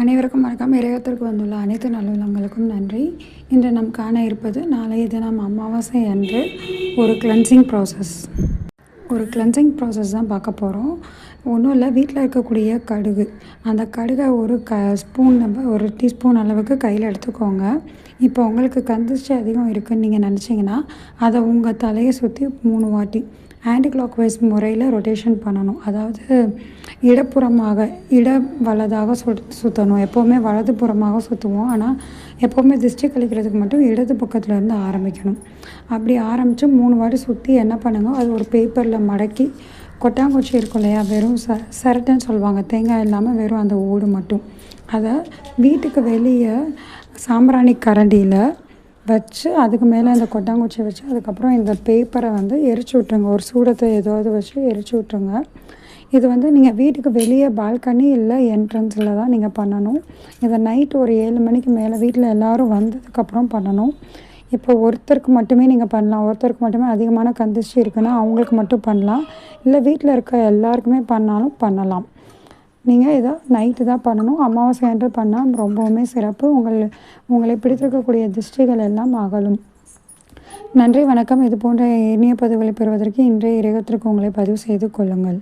அனைவருக்கும் வணக்கம் இறையத்திற்கு வந்துள்ள அனைத்து நல்லுள்ளங்களுக்கும் நன்றி. இன்று நாம் காண இருப்பது நாளைய தினம் அமாவாசை அன்று ஒரு கிளென்சிங் ப்ராசஸ் ஒரு கிளென்சிங் ப்ராசஸ் தான் பார்க்க போகிறோம் ஒன்றும் இல்லை வீட்டில் இருக்கக்கூடிய கடுகு. அந்த கடுகை ஒரு க ஸ்பூன் நம்ம ஒரு டீஸ்பூன் அளவுக்கு கையில் எடுத்துக்கோங்க. இப்போ உங்களுக்கு கந்திஷ்டி அதிகம் இருக்குதுன்னு நீங்கள் நினச்சிங்கன்னா அதை உங்கள் தலையை சுற்றி மூணு வாட்டி ஆன்டி கிளாக் வைஸ் முறையில் ரொட்டேஷன் பண்ணணும். அதாவது இடப்புறமாக இட வலதாக சு சுற்றணும் எப்போவுமே வலது புறமாக சுற்றுவோம் ஆனால் எப்போவுமே திருஷ்டி கழிக்கிறதுக்கு மட்டும் இடது பக்கத்துலேருந்து ஆரம்பிக்கணும். அப்படி ஆரம்பித்து மூணு வாட்டி சுற்றி என்ன பண்ணுங்க? அது ஒரு பேப்பரில் மடக்கி கொட்டாங்குச்சி இருக்கும் இல்லையா? வெறும் ச சரட்டுன்னு சொல்லுவாங்க. தேங்காய் இல்லாமல் வெறும் அந்த ஓடு மட்டும். அதை வீட்டுக்கு வெளியே சாம்பிராணி கரண்டியில் வச்சு அதுக்கு மேலே அந்த கொட்டாங்குச்சியை வச்சு அதுக்கப்புறம் இந்த பேப்பரை வந்து எரிச்சு விட்ருங்க ஒரு சூடத்தை ஏதாவது வச்சு எரிச்சு விட்ருங்க இது வந்து நீங்கள் வீட்டுக்கு வெளியே பால்கனி இல்லை என்ட்ரன்ஸில் தான் நீங்கள் பண்ணணும். இதை நைட் ஒரு ஏழு மணிக்கு மேலே வீட்டில் எல்லோரும் வந்ததுக்கப்புறம் பண்ணணும். இப்போ ஒருத்தருக்கு மட்டுமே நீங்கள் பண்ணலாம். ஒருத்தருக்கு மட்டுமே அதிகமான கந்திச்சு இருக்குன்னா அவங்களுக்கு மட்டும் பண்ணலாம். இல்லை வீட்டில் இருக்க எல்லாருக்குமே பண்ணாலும் பண்ணலாம். நீங்கள் இதை நைட்டு தான் பண்ணணும். அமாவாசை அன்று பண்ணால் ரொம்பவுமே சிறப்பு. உங்கள் உங்களை பிடித்திருக்கக்கூடிய திருஷ்டிகள் எல்லாம் அகலும். நன்றி வணக்கம். இது போன்ற இனிய பதிவுகளை பெறுவதற்கு இன்றைய இறைவத்திற்கு உங்களை பதிவு செய்து கொள்ளுங்கள்.